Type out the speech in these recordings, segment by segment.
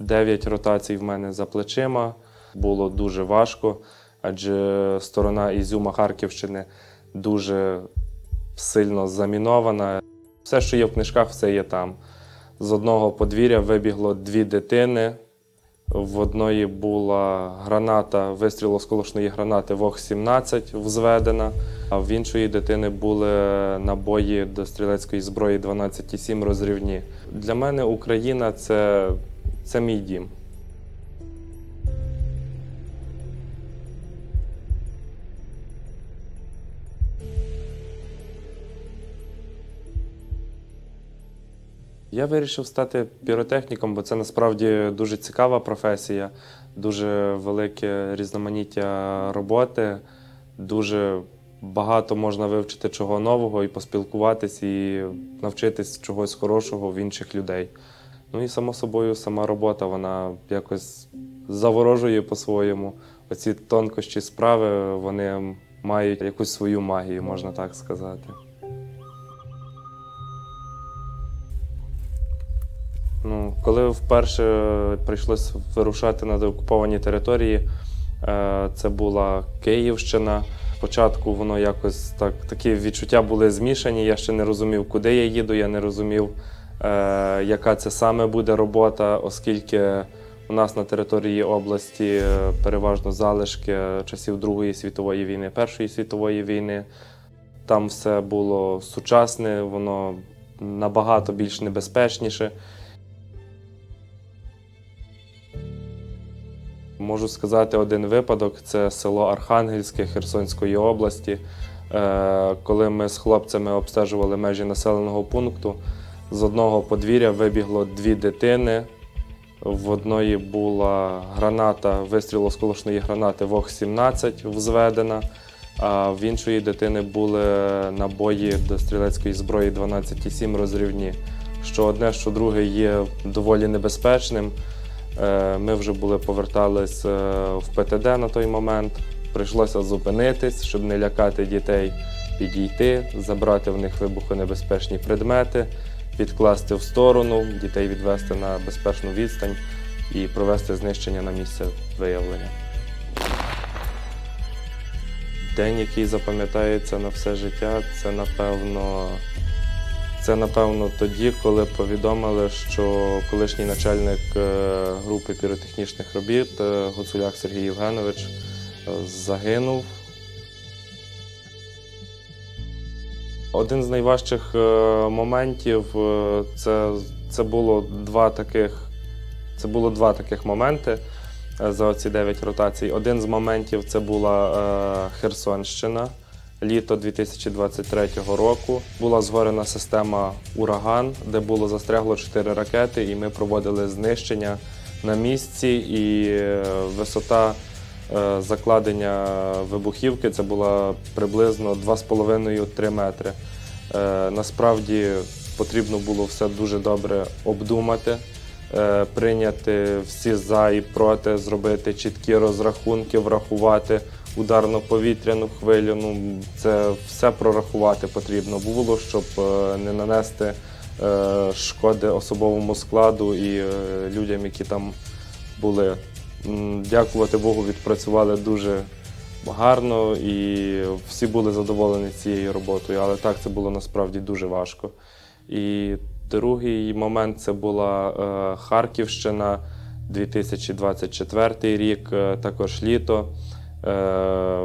Дев'ять ротацій в мене за плечима. Було дуже важко, адже сторона Ізюма Харківщини дуже сильно замінована. Все, що є в книжках, все є там. З одного подвір'я вибігло дві дитини. В одної була граната, вистріл осколочної гранати ВОГ-17 взведена, а в іншої дитини були набої до стрілецької зброї 12,7 розрівні. Для мене Україна це, це мій дім. Я вирішив стати піротехніком, бо це насправді дуже цікава професія, дуже велике різноманіття роботи, дуже багато можна вивчити чого нового і поспілкуватись, і навчитись чогось хорошого в інших людей. Ну і само собою, сама робота, вона якось заворожує по-своєму. Оці тонкощі справи вони мають якусь свою магію, можна так сказати. Ну, коли вперше прийшлось вирушати на деокуповані території, е, це була Київщина. Спочатку воно якось так, такі відчуття були змішані. Я ще не розумів, куди я їду, я не розумів, яка це саме буде робота, оскільки у нас на території області е, переважно залишки часів Другої світової війни, Першої світової війни. Там все було сучасне, воно набагато більш небезпечніше. Можу сказати один випадок: це село Архангельське Херсонської області. Е, Коли ми з хлопцями обстежували межі населеного пункту, з одного подвір'я вибігло дві дитини. В одної була граната, вистріл осколочної гранати ВОГ-17 взведена, а в іншої дитини були набої до стрілецької зброї 12,7 розрівні. Що одне, що друге є доволі небезпечним. Е, Ми вже були повертались е, в ПТД на той момент. Прийшлося зупинитись, щоб не лякати дітей, підійти, забрати в них вибухонебезпечні предмети, відкласти в сторону, дітей відвести на безпечну відстань і провести знищення на місце виявлення. День, який запам'ятається на все життя, це напевно. Це напевно тоді, коли повідомили, що колишній начальник е, групи піротехнічних робіт е, Гуцуляк Сергій Євгенович е, загинув. Один з найважчих е, моментів е, це, це було два таких. Це було два таких моменти е, за оці 9 ротацій. Один з моментів це була Херсонщина літо 2023 року. Була згорена система Ураган, де було застрягло 4 ракети, і ми проводили знищення на місці. І висота закладення вибухівки це була приблизно 2,5-3 метри. Е, Насправді потрібно було все дуже добре обдумати. е, Прийняти всі за і проти, зробити чіткі розрахунки, врахувати ударно-повітряну хвилю. Ну, це все прорахувати потрібно було, щоб е, не нанести е, шкоди особовому складу і е, людям, які там були. Дякувати Богу, відпрацювали дуже гарно і всі були задоволені цією роботою. Але так, це було насправді дуже важко. І другий момент це була е, Харківщина, 2024 рік, е, також літо. Е,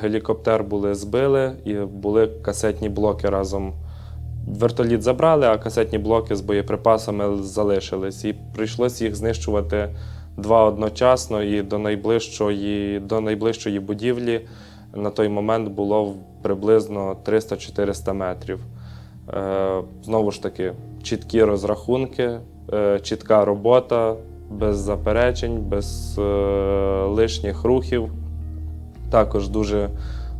гелікоптер були збили і були касетні блоки разом. Вертоліт забрали, а касетні блоки з боєприпасами залишились. І прийшлося їх знищувати два одночасно. І до найближчої, до найближчої будівлі на той момент було приблизно 300-400 метрів. Е, Знову ж таки, чіткі розрахунки, е, чітка робота, без заперечень, без е, лишніх рухів. Також дуже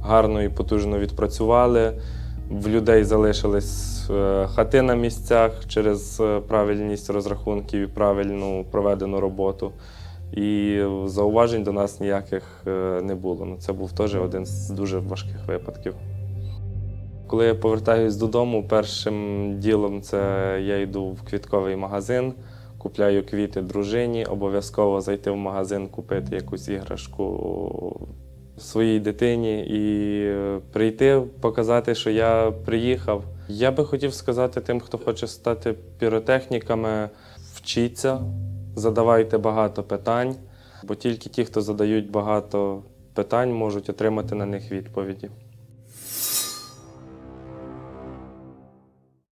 гарно і потужно відпрацювали. В людей залишились е, хати на місцях через е, правильність розрахунків і правильну проведену роботу. І зауважень до нас ніяких е, не було. Ну, це був теж один з дуже важких випадків. Коли я повертаюсь додому, першим ділом це я йду в квітковий магазин, купляю квіти дружині, обов'язково зайти в магазин, купити якусь іграшку своїй дитині і е, прийти, показати, що я приїхав. Я би хотів сказати тим, хто хоче стати піротехніками, вчіться, задавайте багато питань, бо тільки ті, хто задають багато питань, можуть отримати на них відповіді.